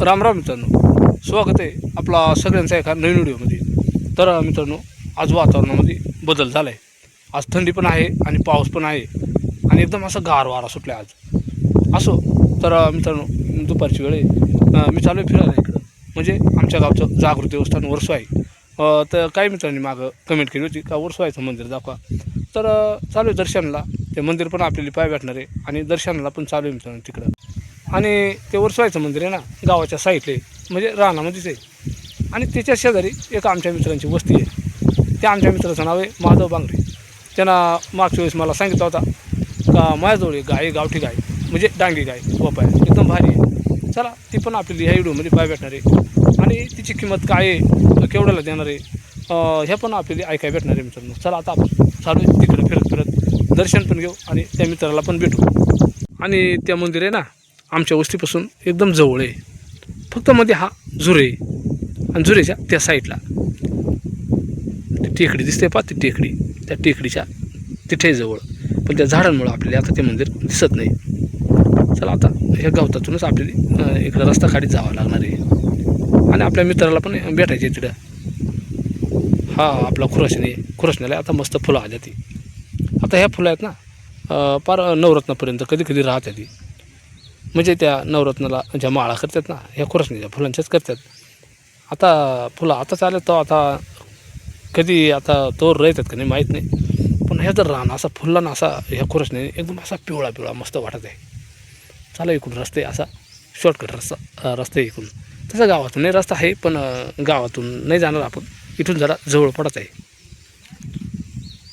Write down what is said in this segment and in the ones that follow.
राम राम मित्रांनो. स्वागत आहे आपला सगळ्यांचा एका नवीन व्हिडिओमध्ये. तर मित्रांनो आज वातावरणामध्ये बदल झाला आहे आज थंडी पण आहे आणि पाऊस पण आहे. आणि एकदम असं गार वारा सुटला आज. असो तर मित्रांनो दुपारची वेळ आहे. मी चालू आहे फिरायला इकडं. म्हणजे आमच्या गावचं जागृत देवस्थान वर्सो आहे तर काही मित्रांनी मागं कमेंट केली होती का वर्सवायचं मंदिर दाखवा. तर चालू आहे दर्शनाला. ते मंदिर पण आपल्याला पाय भेटणार आहे. आणि दर्शनाला पण चालू आहे मित्रांनो तिकडं. आणि ते वर्षवायचं मंदिर आहे ना गावाच्या साईडला. आहे म्हणजे रानामध्येच आहे. आणि त्याच्या शेजारी एक आमच्या मित्रांची वस्ती आहे. त्या आमच्या मित्राचं नाव आहे माधव बांगरे त्यांना मागच्या वेळेस मला सांगितला होता का माझ्याजवळ एक गाय गावठी गाय. म्हणजे डांगी गाय गोपाय एकदम भारी आहे. चला ती पण आपल्याला ह्या व्हिडिओमध्ये पाय भेटणार आहे. आणि तिची किंमत काय आहे? केवढ्याला देणार आहे? हे पण आपल्याला ऐकाय भेटणार आहे मित्रांनो. चला आता आपण चालू तिकडे तिकडं फिरत फिरत दर्शन पण घेऊ आणि त्या मित्राला पण भेटू. आणि त्या मंदिर आहे ना आमच्या वस्तीपासून एकदम जवळ आहे. फक्त मध्ये हा झुरे आणि झुरेच्या त्या साईडला. ती टेकडी दिसते पा ती टेकडी. त्या टेकडीच्या तिथे जवळ पण त्या झाडांमुळं आपल्याला आता ते मंदिर दिसत नाही. चला आता ह्या गवतातूनच आपल्याला इकडं रस्ता काढीत जावं लागणार आहे. आणि आपल्या मित्राला पण भेटायचे तिकडं. हा आपला खुराशने खुराशण्याला आता मस्त फुलं आल्या ती. आता ह्या फुलं आहेत ना फार पार नवरत्नापर्यंत कधी कधी राहते ती. म्हणजे त्या नवरत्नाला ज्या माळा करतात ना ह्या खुरसणीच्या फुलांच्याच करतात. आता फुलं आता चालेल तो आता कधी आता तोर राहतात का नाही माहीत नाही. पण ह्या जर रान असा फुलला ना असा ह्या खुरासने एकदम असा पिवळा पिवळा मस्त वाटत आहे. चाला इकडून रस्ते असा शॉर्टकट रस्ता रस्ता आहे इकडून. तसा गावातून नाही रस्ता आहे पण गावातून नाही जाणार आपण. इथून जरा जवळ पडत आहे.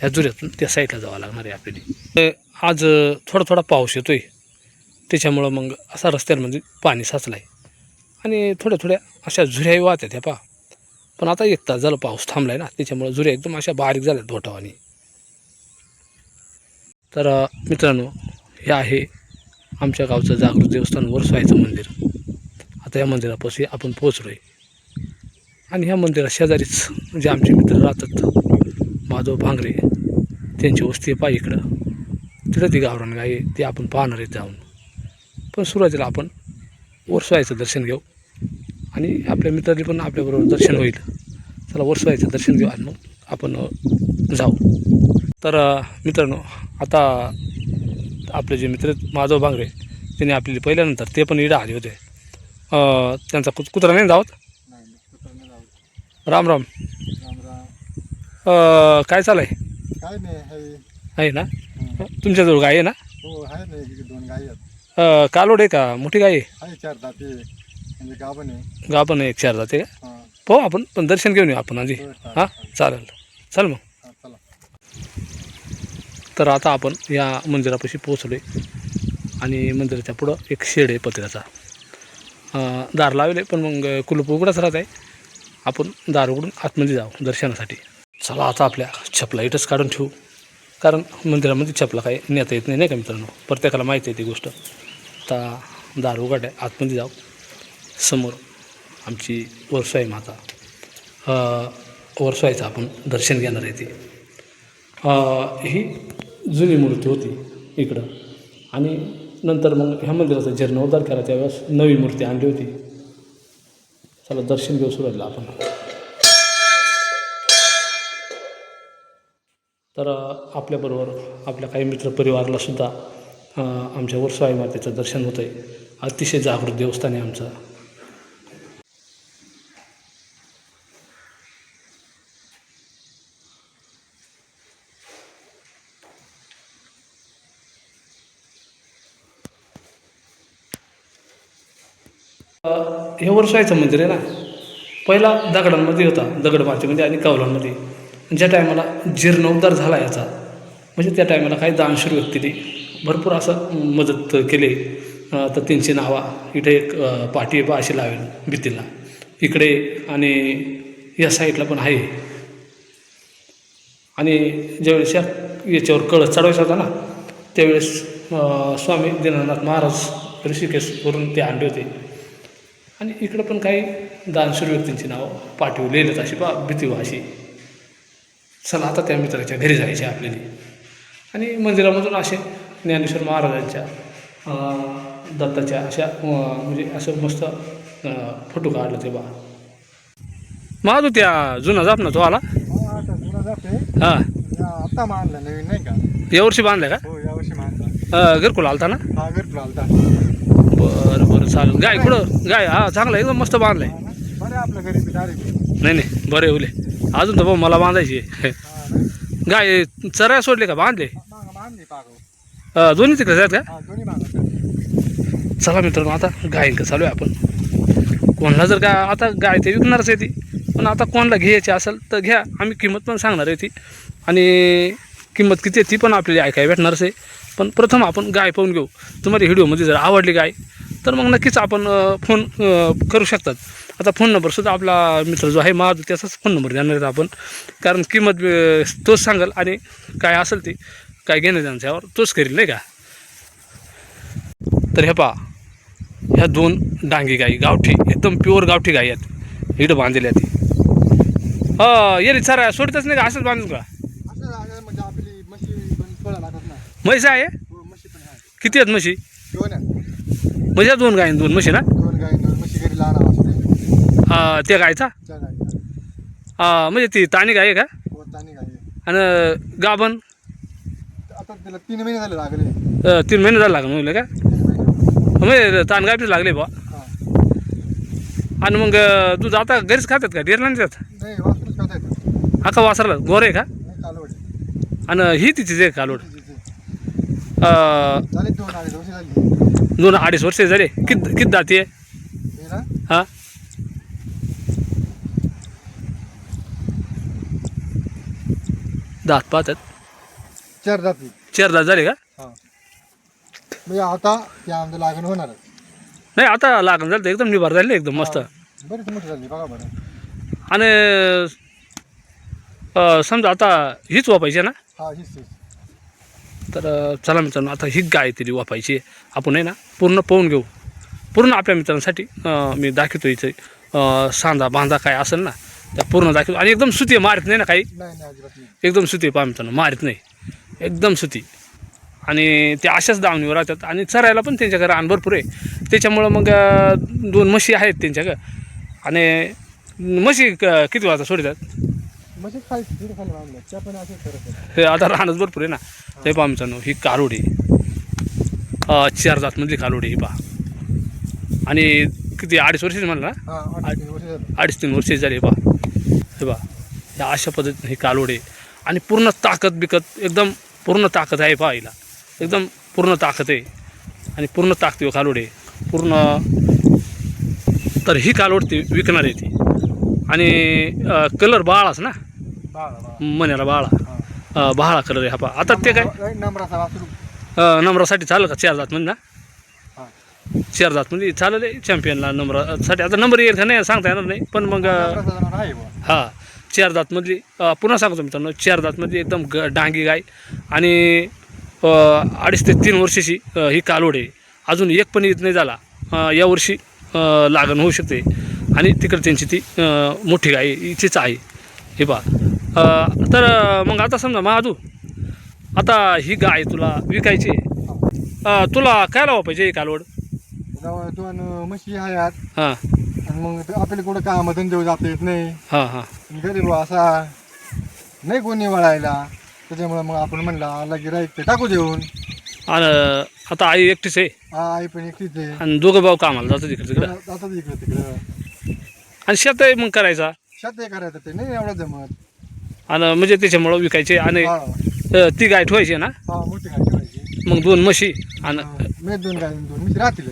ह्या जुऱ्यातून त्या साईडला जावं लागणार आहे आपल्याला. आज थोडा थोडा पाऊस येतोय. त्याच्यामुळं मग असा रस्त्यांमध्ये पाणी साचलं आहे आणि थोड्या थोड्या अशा झुऱ्याही वाहत्यात ह्या पा पण आता एक तास झालं पाऊस थांबला आहे ना त्याच्यामुळं झुऱ्या एकदम अशा बारीक झाल्यात धोटावानी तर मित्रांनो हे आहे आमच्या गावचं जागृत देवस्थान वरसवायचं मंदिर. आता या मंदिरापाशी आपण पोहोचलो आहे आणि ह्या मंदिरा शेजारीच जे आमचे मित्र राहतात माधव भांगरे त्यांची वस्ती पा इकडं. तिथं ती गावरान गाय ते ती आपण पाहणार आहेत जाऊन. पण सुरुवातीला आपण वर्सवायचं दर्शन घेऊ. आणि आपल्या मित्रांनी पण आपल्याबरोबर दर्शन होईल. चला वर्सवायचं दर्शन घेऊ आणि मग आपण जाऊ. तर मित्रांनो आता आपले जे मित्र माधव बांगरे त्यांनी आपल्याला पहिल्यानंतर ते पण इडं आले होते. त्यांचा कुत कुत्रा नाही लावत. राम राम. राम राम. अ, काय चालू आहे. ना? हं. तुमच्याजवळ गाय आहे ना? अ, कालोड आहे का? मोठी गाय आहे? आहे चार दाते म्हणजे गाभण आहे. गाव पण एक चार जाते का? हां. पाहू आपण पण दर्शन घेऊन येऊ आपण आधी. हो, चालेल, चल मग. हां चला. तर आता आपण या मंदिरापाशी पोचलो आहे आणि मंदिराच्या पुढं एक शेड आहे पत्र्याचा. अं, दार लावले पण मग कुलूप उघडच राहत आहे. आपण दार उघडून आतमध्ये जाऊ दर्शनासाठी. चला आता आपल्या चपला इथंच काढून ठेवू. कारण मंदिरामध्ये छपला काही नेता येत नाही नाही का मित्रांनो? प्रत्येकाला माहिती आहे ती गोष्ट. आता दार उघड आहे आतमध्ये जाऊ. समोर आमची वर्षाई माता. अं, वर्षाईचं आपण दर्शन घेणार आहे ती. ही जुनी मूर्ती होती इकडं. आणि नंतर मग ह्या मंदिराचा जीर्णोद्धार केला त्यावेळेस नवी मूर्ती आणली होती. चला दर्शन घेऊ सुरुवातीला आपण. तर आपल्याबरोबर आपल्या काही मित्रपरिवाराला सुद्धा आमच्या वर्षाई मातेचं दर्शन होतं आहे अतिशय जागृत देवस्थान आहे आमचं. हे वर्षाचं मंदिर आहे ना? पहिला दगडांमध्ये होता दगड मातीमध्ये आणि कौलांमध्ये ज्या टायमाला जीर्णोद्धार झाला याचा म्हणजे त्या टायमाला काही दानशूर व्यक्तीने भरपूर असं मदत केली. तर त्यांची नावा इथे एक पाठी बा अशी लावेल भीतीला. इकडे आणि या साईडला पण आहे. आणि ज्यावेळेस या याच्यावर कळस चढवायचा होता ना त्यावेळेस स्वामी दीनानाथ महाराज ऋषिकेशवरून ते आणले होते. आणि इकडं पण काही दानशूर व्यक्तींची नावं पाठवलेलेत लिहिलेत अशी बा भीती बा अशी. चला आता त्या मित्राच्या घरी जायचे आपल्याला. आणि मंदिरामधून असे ज्ञानेश्वर महाराजांच्या दत्ताच्या अशा म्हणजे असं मस्त फोटो काढला ते बा माझू त्या जुना जाप ना तो आला? हा, आता हां. मानला नवीन नाही का? यावर्षी बांधलाय का? हो यावर्षी घरकुल आलता ना? हा आलता. बरं बरं चालेल. गाय कुठं? गाय हा चांगला एकदम मस्त बांधलाय? बरं आपल्या घरी नाही नाही बरे उले अजून तर भाऊ मला बांधायची? गाय चराया सोडले का बांधले? दोन्ही तिकडे आहेत का? हा चला मित्रांनो आता गायंक चालू आहे आपण. कोणाला जर का आता गाय ते विकणारच आहे ती. पण आता कोणाला घ्यायची असेल तर घ्या. आम्ही किंमत पण सांगणार आहे ती. आणि किंमत किती आहे ती पण आपल्याला ऐकाय भेटणारच आहे. पण प्रथम आपण गाय पाहून घेऊ. तुम्हाला व्हिडिओमध्ये जर आवडली गाय तर मग नक्कीच आपण फोन करू शकतात. आता फोन नंबरसुद्धा आपला मित्र जो आहे माझा त्याचाच फोन नंबर देणार आहेत आपण. कारण किंमत तोच सांगाल आणि काय असेल ती काय घेणं देण्याचं यावर तोच करील नाही का? तर हे पहा ह्या दोन डांगी गाई गावठी एकदम प्युअर गावठी गाई आहेत. इकडं बांधलेल्या ती. हा ये रे सर सोडतच नाही का? असंच बांधून का? म्हणजे म्हैस आहे? किती आहेत म्हशी? दोन आहेत. म्हणजे दोन आणि दोन म्हशी ना दोन गाई दोन म्हशी घरी लहान असते हा, त्या गायचा? त्या गाई हा, म्हणजे ती ताणी गाय आहे का? हो आहे. आणि गाभण? आता त्याला तीन महिने झाले लागले. अं, तीन महिने झाले लागून म्हणलं का? तीन महिने म्हणजे ताण गायबीच लागले बा हा. आणि मग अं, दूध आता घरीच खातात का? डेरला नाही जात नाही वासरूच खाता येतं हा का वासरला गोर आहे का? नाही कालवड आणि ही तिचीच आहे कालोड अं, दोन अडीच वर्ष झाली. दोन अडीच वर्ष झाले. किती किती जाती आहे? हे ना? हा? दात पाहतात चार जाती चार दात झाले का? हा. म्हणजे आता ते आमचं लागण होणारच नाही आता लागण झालं तर एकदम निभार झाले एकदम मस्त. बरीच मोठी झाली बघा बरं. आणि अं, समजा आता हीच वापायची ना? हा हीच हीच. तर अं, चला मित्रांनो आता ही गाय तरी वापायची. आपण आहे ना पूर्ण पाहून घेऊ. पूर्ण आपल्या मित्रांसाठी अं, मी दाखवतो इथे अं, सांदा बांधा काय असेल ना त्या पूर्ण दाखवतो. आणि एकदम सुती आहे, मारत नाही ना काही? एकदम सुती आहे पहा मित्रांनो मारत नाही. एकदम सुती. आणि ते अशाच दावणीवर राहतात. आणि चरायला पण त्यांच्याकडे रान भरपूर आहे. त्याच्यामुळं मग दोन म्हशी आहेत त्यांच्याकडं आणि म्हशी क- किती वाजता सोडतात. हे आता राहणंच भरपूर आहे ना. ते पहा मित्रांनो ही कालोडी अं, चार जातमधली कालोडी ही पहा. आणि किती अडीच वर्षाची म्हणलं ना? हा आठ तीन वर्ष झालं. अडीच तीन वर्षाची झाली हे पहा. हे पहा या अशा पद्धतीने ही कालोडी. आणि पूर्ण ताकद बिकत एकदम पूर्ण ताकद आहे पहा हिला. एकदम पूर्ण ताकद आहे. आणि पूर्ण ताकद कालोडी पूर्ण तर ही कालोड ती विकणार आहे ती. आणि कलर बाळाच ना? बाळा बाळा. मण्याला बाळा. बहाळा कलर आहे हा पहा. आता ते काय? नंबरासाठी चालेल का? चार जातमध्ये ना? चार जातमध्ये चालेल आहे चॅम्पियनला नंबरासाठी आता नंबर येईल का नाही सांगता येणार नाही पण मग. हा चार दातमधली अं, पुन्हा सांगतो मित्रांनो चार दातमधली एकदम ग डांगी गाय. आणि अडीच ते तीन वर्षाची ही कालोड आहे. अजून एक पण येत नाही झाला. यावर्षी लागण होऊ शकते. आणि तिकडे त्यांची ती मोठी गाय हिचीच आहे. हे पहा. तर मग आता समजा महादू आता ही गाय तुला विकायची तुला काय लावा पाहिजे ही कालवड जवळ दोन म्हशी आहेत. हां. आणि मग ते आपल्याला कुठं काम धंदे जाता येत नाही. हां हां. आणि गरीब असा नाही कोणी वळायला त्याच्यामुळे मग आपण म्हणला आला गिराईक ते टाकू देऊन. आणि आता आई एकटीच आहे. हा आई पण एकटीच आहे. आणि दोघं भाऊ कामाला जातात तिकडे तिकडं. जातात इकडं तिकडं. आणि शेत मग करायचा? शेत करायचं ते नाही एवढं जमत. आणि म्हणजे त्याच्यामुळं विकायचे आणि हा. अ, ती गाय ठेवायची ना? हा मोठी गाय ठेवायची. मग दोन म्हशी आणि मी दोन गाय दोन म्हशी राहतील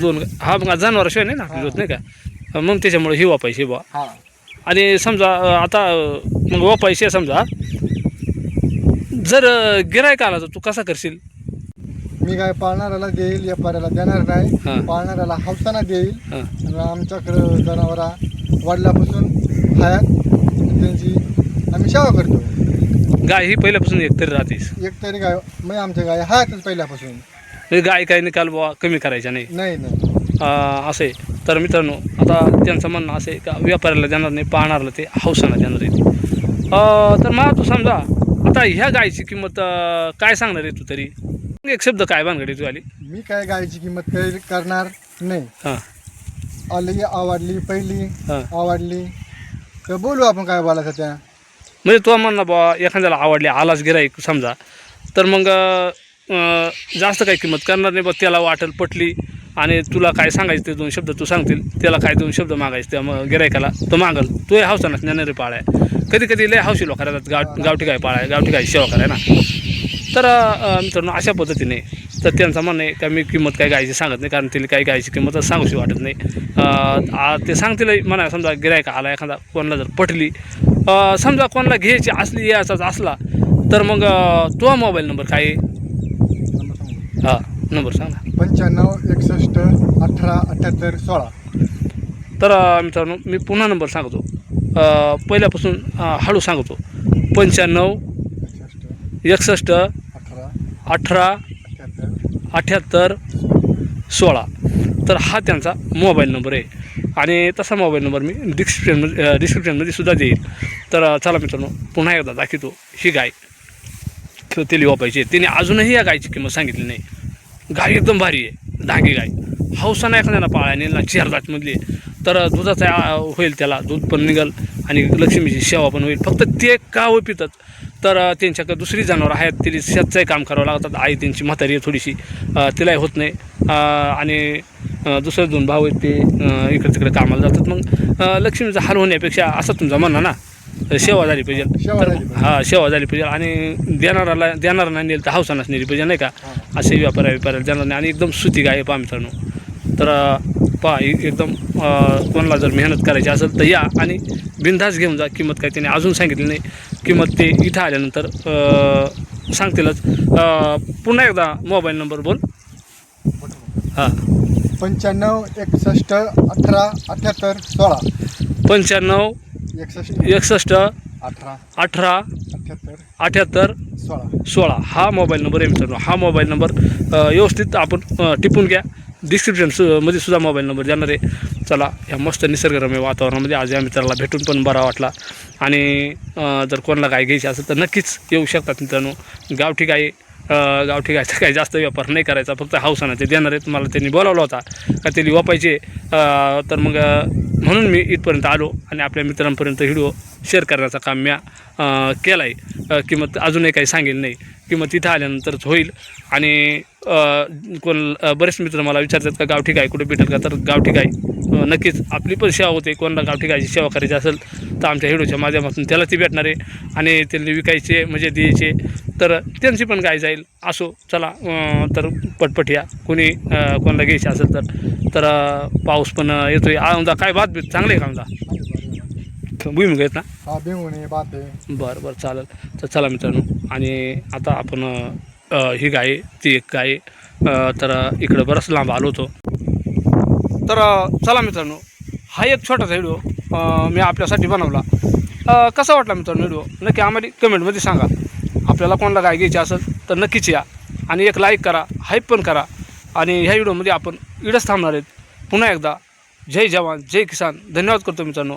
दोन हा मग जनावराशिवाय नाही ना आपली होत नाही का? मग त्याच्यामुळे ही वापायची बा. हा. आणि समजा आता मग वापायची आहे समजा जर गिरायक आला तर तू कसा करशील? मी काय पाळणाऱ्याला देईल व्यापाऱ्याला देणार हा. नाही पाळणाऱ्याला हौसाना देईल. हां. आणि आमच्याकडं जनावरा वडिलापासून हयात. त्यांची आम्ही सेवा करतो. गाय ही पहिल्यापासून एक तरी राहतेस. एक तरी गाय मग आमच्या गाय हयातच पहिल्यापासून. म्हणजे गाय काही निकाल बुवा कमी करायचा नाही. नाही नाही. अ, असे. तर मित्रांनो आता त्यांचं म्हणणं असं आहे का व्यापाऱ्याला देणार नाही पाहणारला ते हौसानं देणार आहे. अ, तर मला तू समजा आता ह्या गायची किंमत अ, काय सांगणार आहे तू तरी? एक शब्द काय बांधगडी तू आली? मी काय गायची किंमत काही करणार नाही. हां. आली आवडली पहिली हां. आवडली. तर बोलू आपण काय बोलायचं त्या. म्हणजे तो म्हणणं बा एखाद्याला आवडली आलाच गिराईक समजा. तर मग अं, जास्त काही किंमत करणार नाही बघ त्याला वाटेल पटली. आणि तुला काय सांगायचं ते दोन शब्द तू सांगतील. त्याला काय दोन शब्द मागायचे त्या मग गिरायकाला तो मागल. तो हौसानाच नेणारे पाळाय. कधी कधी लय हावशी लोक राहतात गाव गावठी काय पाळाय गावठी काय सेवा कराय ना. तर मित्रांनो अशा पद्धतीने तर त्यांचं म्हणणं आहे का मी किंमत काय गायची सांगत नाही कारण तिला काही गायची किंमत सांगूशी वाटत नाही. ते सांगतील म्हणा समजा गिरायक आला एखादा कोणाला जर पटली. समजा कोणाला घ्यायची असली याचाच असला तर मग तो मोबाईल नंबर काय नंबर सांग. पंच्याण्णव एकसष्ट अठरा अठ्याहत्तर सोळा. तर मित्रांनो मी पुन्हा नंबर सांगतो. अं, पहिल्यापासून अं, हळू सांगतो. पंच्याण्णव एकसष्ट एकसष्ट अठरा अठरा अठ्याहत्तर अठ्याहत्तर सोळा. तर हा त्यांचा मोबाईल नंबर आहे. आणि तसा मोबाईल नंबर मी डिस्क्रिप्शनमध्ये डिस्क्रिप्शनमध्ये सुद्धा देईल तर अं, चला मित्रांनो पुन्हा एकदा दाखवतो. ही गाय तेली वापायची तिने अजूनही या गायची किंमत सांगितली नाही. गाय एकदम भारी आहे. डांगी गाय हौसाना एखाद्याला पाळायने ना चार आहे. तर दुधाचा होईल त्याला दूध पण निघल आणि लक्ष्मीची सेवा पण होईल. फक्त ते का पितात तर त्यांच्याकडे दुसरी जनावरं आहेत तिला शेतचंही काम करावं लागतात. आई त्यांची म्हातारी आहे थोडीशी. तिलाही होत नाही. आणि दुसरे दोन भाऊ आहेत ते इकडे तिकडे कामाला जातात. मग लक्ष्मीचा हाल होण्यापेक्षा असं तुमचा म्हणणं ना? सेवा झाली पाहिजे. सेवा तर झाली पाहिजे. हा सेवा झाली पाहिजे. आणि देणाराला देणारा नेलं तर हौसानाच नेली पाहिजे नाही का. असे व्यापार व्यापाऱ्याला देणार नाही. आणि एकदम सुती गाय आहे पहा मित्रांनो. तर अं, पहा ही एकदम अं, कोणाला जर मेहनत करायची असेल तर या आणि बिंदास घेऊन जा. किंमत काय त्याने अजून सांगितली नाही. किंमत ते इथं आल्यानंतर अं, सांगतीलच. अं, पुन्हा एकदा मोबाईल नंबर बोल. हां. पंच्याण्णव एकसष्ट अठरा अठ्याहत्तर सोळा. पंच्याण्णव एकसष्ट. एकसष्ट अठरा. अठरा अठ्याहत्तर. अठ्याहत्तर सोळा. सोळा. हा मोबाईल नंबर आहे मित्रांनो. हा मोबाईल नंबर व्यवस्थित आपण टिपून घ्या. डिस्क्रिप्शन सु मध्ये सुद्धा मोबाईल नंबर देणार आहे. चला ह्या मस्त निसर्गरम्य वातावरणामध्ये आज या मित्राला भेटून पण बरा वाटला. आणि जर कोणाला गाय घ्यायची असेल तर नक्कीच येऊ शकतात मित्रांनो. गावठी गाय अ, गावठी गायचा काही जास्त व्यापार नाही करायचा. फक्त हौसानं ते देणार आहेत. मला त्यांनी बोलावला होता. का ते वापायचे. तर मग म्हणून मी इथपर्यंत आलो आणि आपल्या मित्रांपर्यंत व्हिडिओ शेअर करण्याचं काम मी केलं आहे किंमत अजूनही काही सांगेल नाही. किंमत तिथं आल्यानंतरच होईल. आणि कोण बरेच मित्र मला विचारतात का गावठी गाय कुठे भेटेल का? तर गावठी गाय नक्कीच आपली पण सेवा होते. कोणाला गावठी गायची सेवा करायची असेल तर आमच्या व्हिडिओच्या माध्यमातून त्याला ती भेटणार आहे. आणि त्यांनी विकायचे म्हणजे द्यायचे. तर त्यांची पण गाय जाईल. असो चला तर पटपट या. कोणी कोणाला घ्यायची असेल तर. तर पाऊस पण येतो येतोय. आमदा काय बात बीत आहे का आमदा भुईमुग आहेत ना? हा बात बरं बरं चालेल. तर चला मित्रांनो आणि आता आपण अ, ही गाय ती एक गाय अ, तर इकडं बरंच लांब आलो होतो. तर अ, चला मित्रांनो हा एक छोटासा व्हिडिओ अ, मी आपल्यासाठी बनवला. अ, कसा वाटला मित्रांनो व्हिडिओ? नक्की आम्हाला कमेंटमध्ये सांगा. आपल्याला कोणाला गाय घ्यायची असेल तर नक्कीच या. आणि एक लाईक करा हाईप पण करा. आणि ह्या व्हिडिओमध्ये आपण इडंच थांबणार आहेत. पुन्हा एकदा जय जवान जय किसान. धन्यवाद करतो मित्रांनो.